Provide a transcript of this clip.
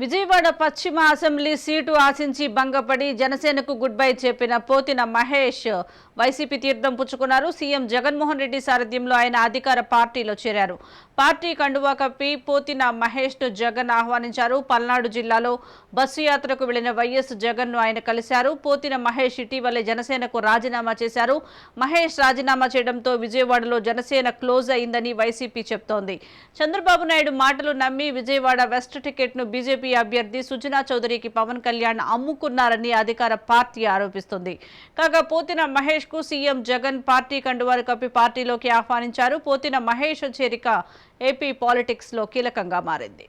విజయవాడ పశ్చిమ assembly seat ఆశించి భంగపడి జనసేనకు గుడ్ బై చెప్పిన పోతిన మహేష్ వైసీపీ తీర్థం పుచ్చుకున్నారు. సీఎం జగన్మోహన్ రెడ్డి సారథ్యంలో ఆయన అధికార పార్టీలో చేరారు. పార్టీ కండువా కప్పి పోతిన మహేష్ను జగన్ ఆహ్వానించారు. పల్నాడు జిల్లాలో బస్సు యాత్రకు వెళ్ళిన వైఎస్ జగన్ను ఆయన కలిశారు. పోతిన మహేష్ ఇటీవలే జనసేనకు రాజీనామా చేశారు. మహేష్ రాజీనామా చేయడంతో విజయవాడలో జనసేన క్లోజ్ అయిందని వైసీపీ చెప్తోంది. చంద్రబాబు నాయుడు మాటలు నమ్మి విజయవాడ వెస్ట్ టికెట్ను బీజేపీ అభ్యర్థి సుజనా చౌదరికి పవన్ కళ్యాణ్ అమ్ముకున్నారని అధికార పార్టీ ఆరోపిస్తుంది. కాగా పోతిన మహేష్కు సీఎం జగన్ పార్టీ కండువారు కప్పి పార్టీలోకి ఆహ్వానించారు. పోతిన మహేష్ చేరిక ఏపీ పాలిటిక్స్లో కీలకంగా మారింది.